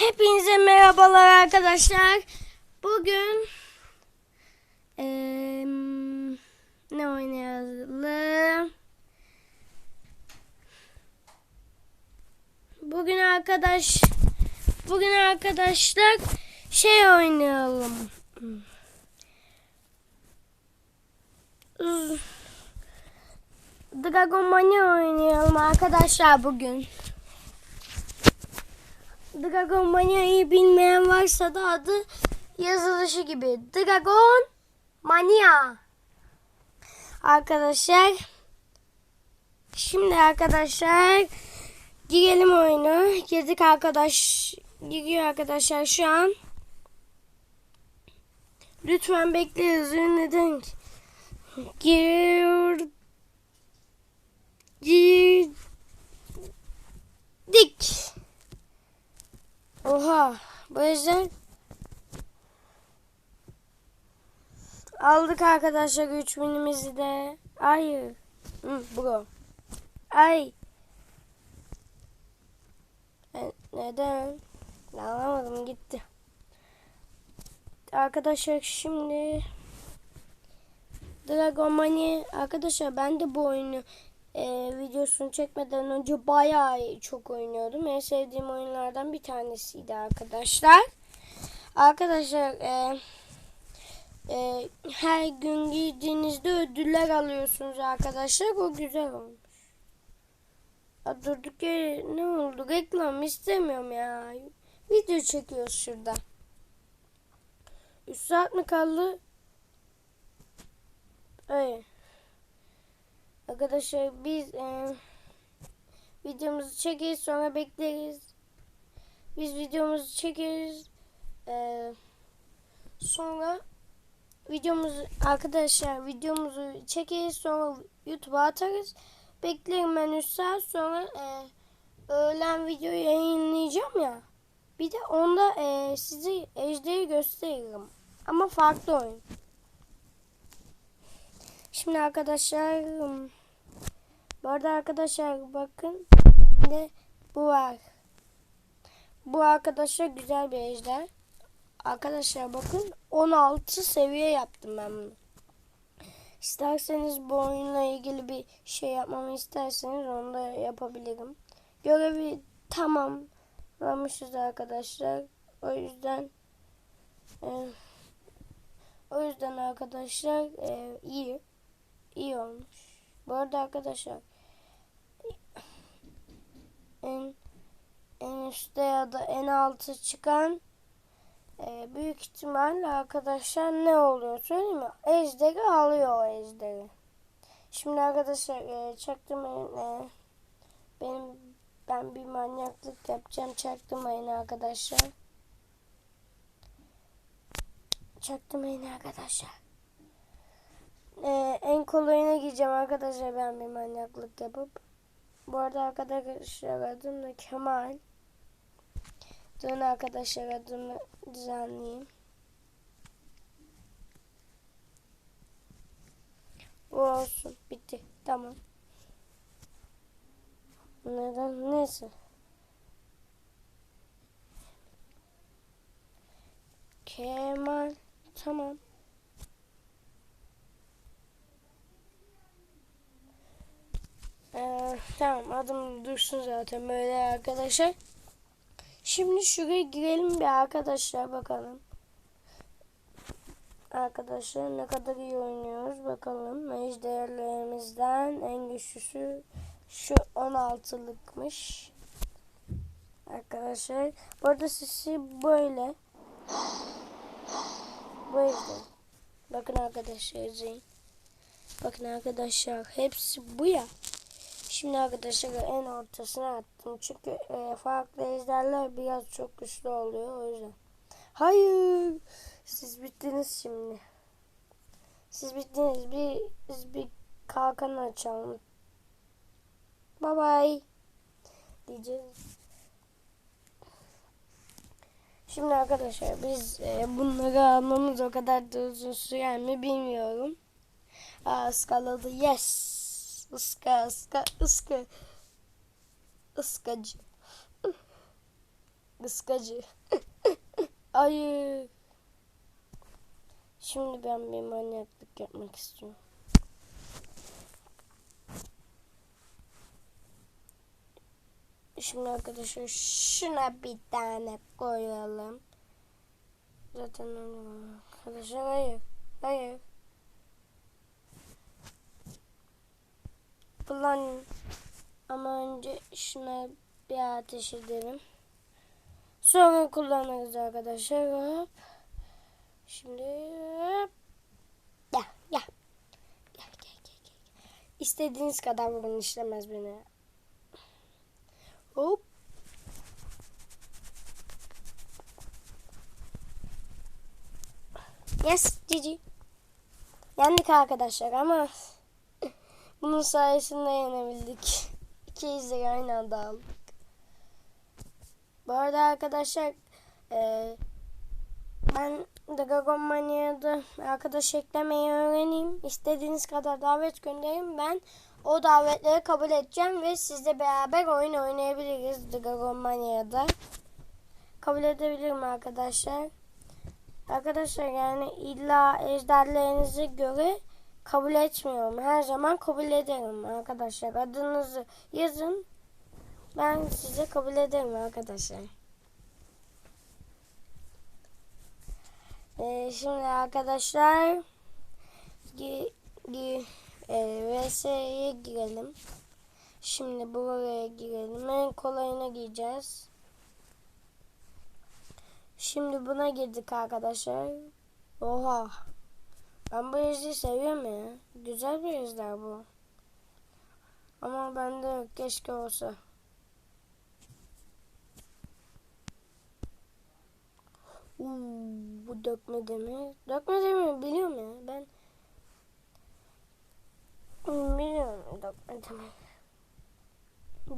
Hepinize merhabalar arkadaşlar. Bugün eee, ne oynayalım? Bugün arkadaş bugün arkadaşlar şey oynayalım. Dragon Mania oynayalım arkadaşlar bugün. Dragon Mania'yı bilmeyen varsa da adı yazılışı gibi. Dragon Mania. Arkadaşlar şimdi arkadaşlar girelim oyuna. Girdik arkadaş giriyor arkadaşlar şu an. Lütfen bekleriz. Neden? Gir girdik. Oha. Bu yüzden aldık arkadaşlar 3000'imizi de. Hayır. Hı, bro. Ay. E, neden? Anlamadım gitti. Arkadaşlar şimdi Dragon Money arkadaşlar ben de bu oyunu e, videosunu çekmeden önce bayağı çok oynuyordum. En sevdiğim oyunlardan bir tanesiydi arkadaşlar. Arkadaşlar e, e, her gün girdiğinizde ödüller alıyorsunuz arkadaşlar. O güzel olmuş. Ya durduk yere ne oldu? Reklam istemiyorum ya. Video çekiyoruz şurada. 3 saat mi kaldı? Evet. Arkadaşlar biz e, videomuzu çekeriz sonra bekleriz. Biz videomuzu çekeriz. E, sonra videomuzu arkadaşlar videomuzu çekeriz sonra YouTube'a atarız. Beklerim ben 3 saat sonra e, öğlen videoyu yayınlayacağım ya. Bir de onda e, size ejderi gösteririm. Ama farklı oyun. Şimdi arkadaşlar bu arada arkadaşlar bakın de bu var. Bu arkadaşlar güzel bir ejder. Arkadaşlar bakın 16 seviye yaptım ben bunu. İsterseniz bu oyunla ilgili bir şey yapmamı isterseniz onu da yapabilirim. Görevi tamamlamışız arkadaşlar. O yüzden e, o yüzden arkadaşlar e, iyi iyi olmuş. Bu arada arkadaşlar en en üstte ya da en altı çıkan e, büyük ihtimalle arkadaşlar ne oluyor söyleyeyim mi? Ejderi alıyor o ejderi. Şimdi arkadaşlar e, çaktırmayın e, benim ben bir manyaklık yapacağım çaktırmayın arkadaşlar. Çaktırmayın arkadaşlar. Ee, en kolayına gireceğim arkadaşlar ben bir manyaklık yapıp. Bu arada arkadaşlar adım da Kemal. Dön arkadaşlar adımı düzenleyeyim. Bu olsun. Bitti. Tamam. Neden? Neyse. Kemal. Tamam. Ee, tamam adım dursun zaten böyle arkadaşlar. Şimdi şuraya girelim bir arkadaşlar bakalım. Arkadaşlar ne kadar iyi oynuyoruz bakalım. Ejderlerimizden en güçlüsü şu 16'lıkmış. Arkadaşlar bu arada sesi böyle. Ejder. Bakın arkadaşlar izleyin. Bakın arkadaşlar hepsi bu ya. Şimdi arkadaşlar en ortasına attım. Çünkü e, farklı ejderler biraz çok güçlü oluyor o yüzden. Hayır. Siz bittiniz şimdi. Siz bittiniz. Bir, biz bir kalkan açalım. Bye bye. Diyeceğiz. Şimdi arkadaşlar biz e, bunları almamız o kadar da uzun sürer mi bilmiyorum. Aa, ıskaladı. Yes. Iska ıska ıska ıskacı. Kıskacı. Hayır. Şimdi ben bir manyaklık yapmak istiyorum. Şimdi arkadaşlar şuna bir tane koyalım. Zaten. Arkadaşlar hayır. Hayır. Plan ama önce şuna bir ateş edelim. Sonra kullanırız arkadaşlar. Hop. Şimdi hop. Gel gel. Gel gel gel. gel. İstediğiniz kadar vurun işlemez beni. Hop. Yes, GG. Yendik arkadaşlar ama bunun sayesinde yenebildik. İki izleri aynı anda aldık. Bu arada arkadaşlar e, ben Dragon Mania'da arkadaş eklemeyi öğreneyim. İstediğiniz kadar davet gönderin. Ben o davetleri kabul edeceğim ve sizle beraber oyun oynayabiliriz Dragon Mania'da. Kabul edebilirim arkadaşlar. Arkadaşlar yani illa ejderlerinize göre kabul etmiyorum. Her zaman kabul ederim arkadaşlar. Adınızı yazın. Ben size kabul ederim arkadaşlar. Ee, şimdi arkadaşlar gi, gi, e, VS'ye girelim. Şimdi buraya girelim. En kolayına gireceğiz. Şimdi buna girdik arkadaşlar. Oha. Ben bu ejdeyi seviyorum ya. Güzel bir ejder bu. Ama bende yok. Keşke olsa. Uuu, bu dökme demi. Dökme demi biliyorum ya. Ben biliyorum dökme demi.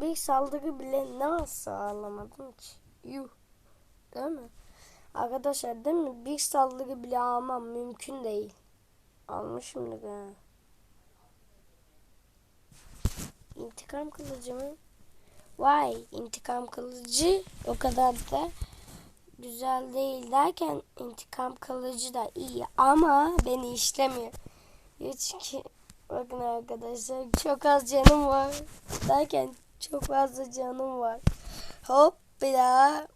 Bir saldırı bile nasıl alamadım ki? Yuh. Değil mi? Arkadaşlar değil mi? Bir saldırı bile almam mümkün değil. Almışımdır ha. İntikam kılıcı mı? Vay intikam kılıcı o kadar da güzel değil derken intikam kılıcı da iyi ama beni işlemiyor. Çünkü bakın arkadaşlar çok az canım var derken çok fazla canım var. Hop bir daha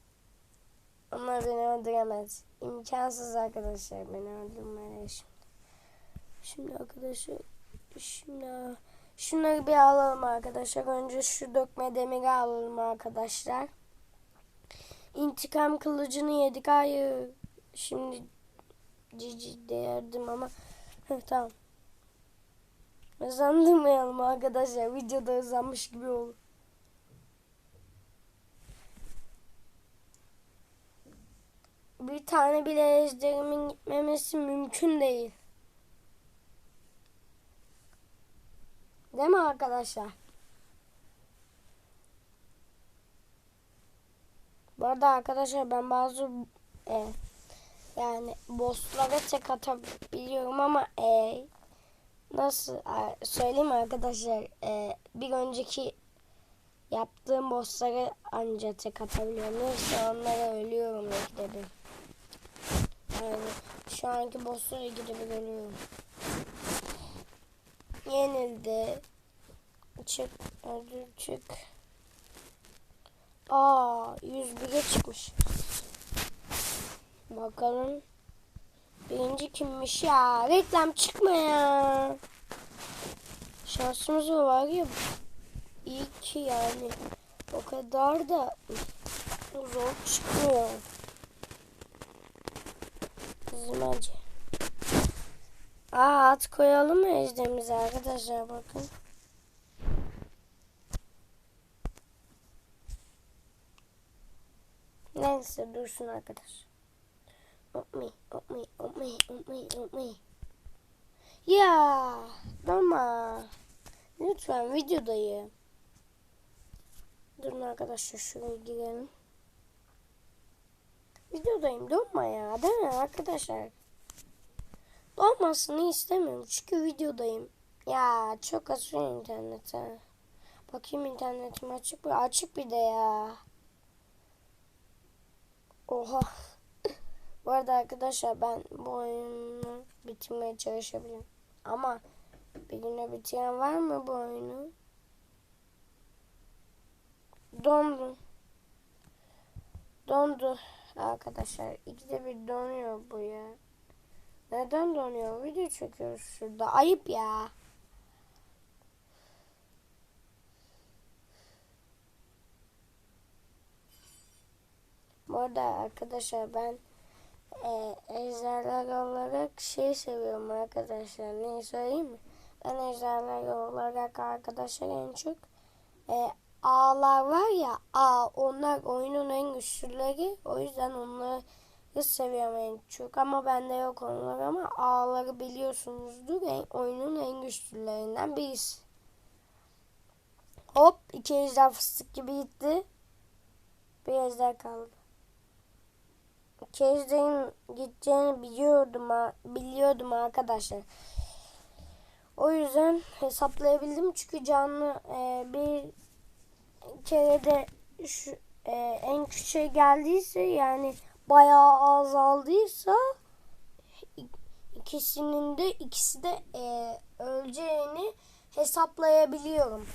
onlar beni öldüremez. İmkansız arkadaşlar beni öldürmeleri şimdi. Arkadaşlar şimdi şunları bir alalım arkadaşlar. Önce şu dökme demiri alalım arkadaşlar. İntikam kılıcını yedik. Hayır. Şimdi cici derdim ama tamam. Hızlandırmayalım arkadaşlar. Videoda hızlanmış gibi olur. Bir tane bile ejderimin gitmemesi mümkün değil. Değil mi arkadaşlar? Bu arada arkadaşlar ben bazı e, yani bosslara tek atabiliyorum ama e, nasıl söyleyeyim arkadaşlar e, bir önceki yaptığım bosslara anca tek atabiliyorum. Neyse onlara ölüyorum belki de bir. Yani şu anki bosslara gidip ölüyorum. Yenildi. Çık. Ödül çık. Aa 101'e çıkmış. Bakalım. Birinci kimmiş ya? Reklam çıkma ya. Şansımız var ya. İyi ki yani. O kadar da zor çıkmıyor. Acı. Aa at koyalım mı ejdemize arkadaşlar bakın. Neyse dursun arkadaş. Op me, op me, op me, op me, op me. Ya, durma. Lütfen videodayım. Durun arkadaşlar şuraya girelim. Videodayım durma ya değil mi arkadaşlar? Olmasını istemiyorum çünkü videodayım. Ya çok asıyor internete. Bakayım internetim açık mı? Açık bir de ya. Oha. Bu arada arkadaşlar ben bu oyunu bitirmeye çalışabilirim. Ama bir güne bitiren var mı bu oyunu? Dondu. Dondu arkadaşlar. İkide bir donuyor bu ya. Neden donuyor? Video çekiyoruz şurada. Ayıp ya. Bu arada arkadaşlar ben e, ejderhalar olarak şey seviyorum arkadaşlar. Ne söyleyeyim mi? Ben ejderhalar olarak arkadaşlar en çok e, ağlar var ya ağ onlar oyunun en güçlüleri. O yüzden onları seviyorum en çok. Ama bende yok onlar ama ağları biliyorsunuzdur. En, oyunun en güçlülerinden birisi. Hop iki ejder fıstık gibi gitti. Bir ejder kaldı. Kezde'nin gideceğini biliyordum biliyordum arkadaşlar. O yüzden hesaplayabildim çünkü canlı e, bir kere de şu e, en küçüğe geldiyse yani bayağı azaldıysa ikisinin de ikisi de e, öleceğini hesaplayabiliyorum.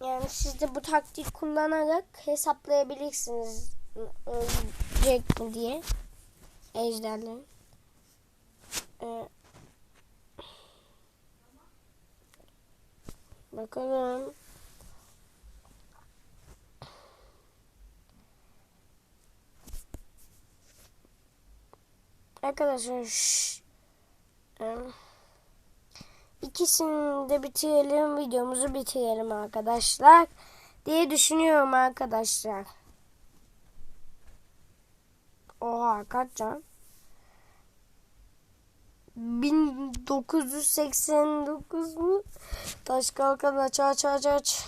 Yani siz de bu taktik kullanarak hesaplayabilirsiniz ölecek mi diye ejderlerin. Ee, bakalım. Arkadaşlar şş, e, ikisini de bitirelim videomuzu bitirelim arkadaşlar diye düşünüyorum arkadaşlar. Oha kaç can? 1989 mu? Taş kalkan aç aç aç aç.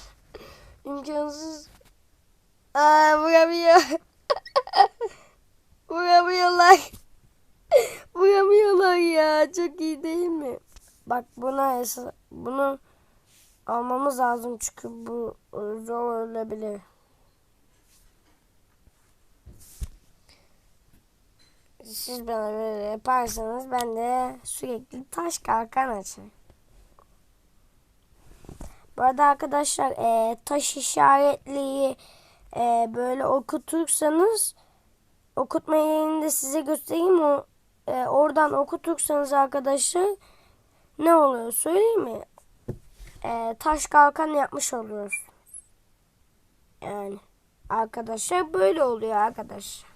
İmkansız. Aa vuramıyor. Vuramıyorlar. Vuramıyorlar ya. Çok iyi değil mi? Bak buna bunu almamız lazım çünkü bu zor olabilir. siz bana böyle yaparsanız ben de sürekli taş kalkan açarım. Bu arada arkadaşlar e, taş işaretliği e, böyle okutursanız okutma yerini de size göstereyim. O, e, oradan okutursanız arkadaşlar ne oluyor söyleyeyim mi? E, taş kalkan yapmış oluyoruz. Yani arkadaşlar böyle oluyor arkadaşlar.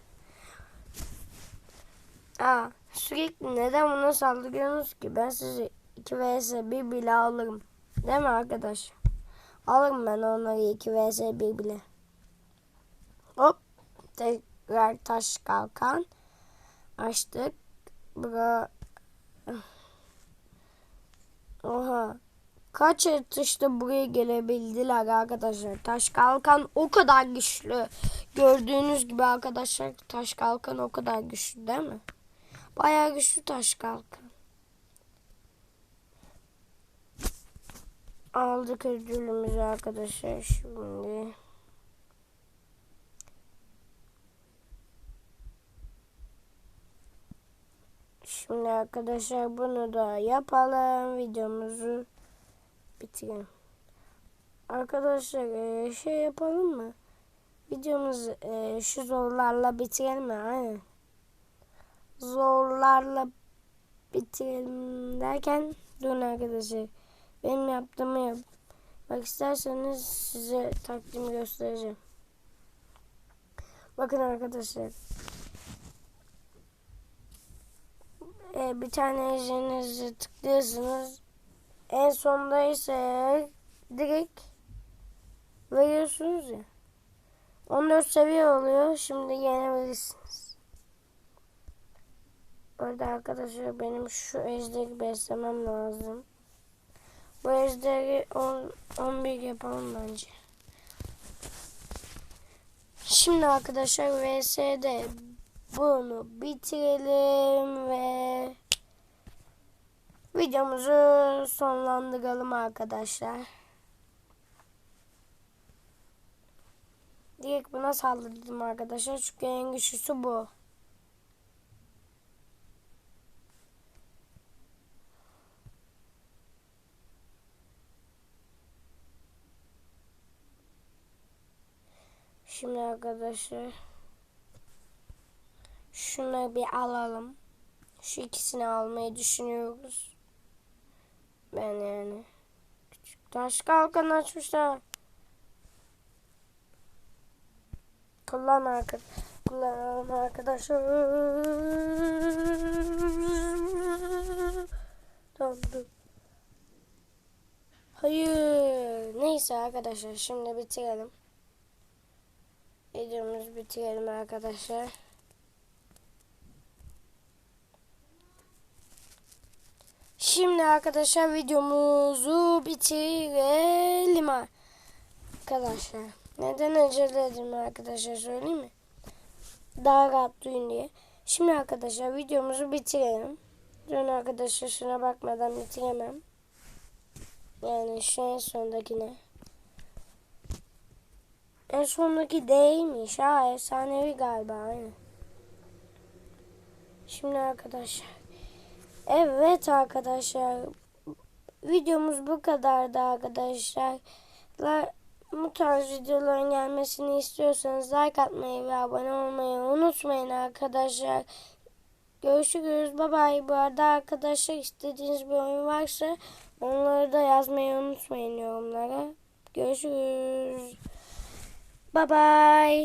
Aa, sürekli neden buna saldırıyorsunuz ki? Ben sizi 2 vs 1 bile alırım. Değil mi arkadaş? Alırım ben onları 2 vs 1 bile. Hop. Tekrar taş kalkan. Açtık. Bura. Oha. Kaç atışta buraya gelebildiler arkadaşlar. Taş kalkan o kadar güçlü. Gördüğünüz gibi arkadaşlar taş kalkan o kadar güçlü değil mi? Bayağı güçlü taş kalkan. Aldık ödülümüzü arkadaşlar şimdi. Şimdi arkadaşlar bunu da yapalım. Videomuzu bitirelim. Arkadaşlar e, şey yapalım mı? Videomuzu e, şu zorlarla bitirelim mi? Aynen zorlarla bitirelim derken durun arkadaşlar. Benim yaptığımı yap. Bak isterseniz size takdim göstereceğim. Bakın arkadaşlar. Ee, bir tane ejderinizi tıklıyorsunuz. En sonda ise direkt veriyorsunuz ya. 14 seviye oluyor. Şimdi yenebilirsiniz. Orada arkadaşlar benim şu ejderi beslemem lazım. Bu ejderi 10, 11 yapalım bence. Şimdi arkadaşlar VS'de bunu bitirelim ve videomuzu sonlandıralım arkadaşlar. direkt buna saldırdım arkadaşlar. Çünkü en güçlüsü bu. Şimdi arkadaşlar şunları bir alalım. Şu ikisini almayı düşünüyoruz. Ben yani. Küçük taş kalkan açmışlar. Kullan arkadaş. Kullanalım arkadaşlar. Dur. Hayır. Neyse arkadaşlar şimdi bitirelim. Videomuzu bitirelim arkadaşlar. Şimdi arkadaşlar videomuzu bitirelim arkadaşlar. Neden acele edeyim arkadaşlar söyleyeyim mi? Daha rahat duyun diye. Şimdi arkadaşlar videomuzu bitirelim. Dün arkadaşlar şuna bakmadan bitiremem. Yani şu en sondakine. En sondaki değilmiş. Ha efsanevi galiba. Aynen. Şimdi arkadaşlar. Evet arkadaşlar. Videomuz bu kadardı arkadaşlar. La- Bu tarz videoların gelmesini istiyorsanız like atmayı ve abone olmayı unutmayın arkadaşlar. Görüşürüz. Bye bye. Bu arada arkadaşlar istediğiniz bir oyun varsa onları da yazmayı unutmayın yorumlara. Görüşürüz. Bye bye.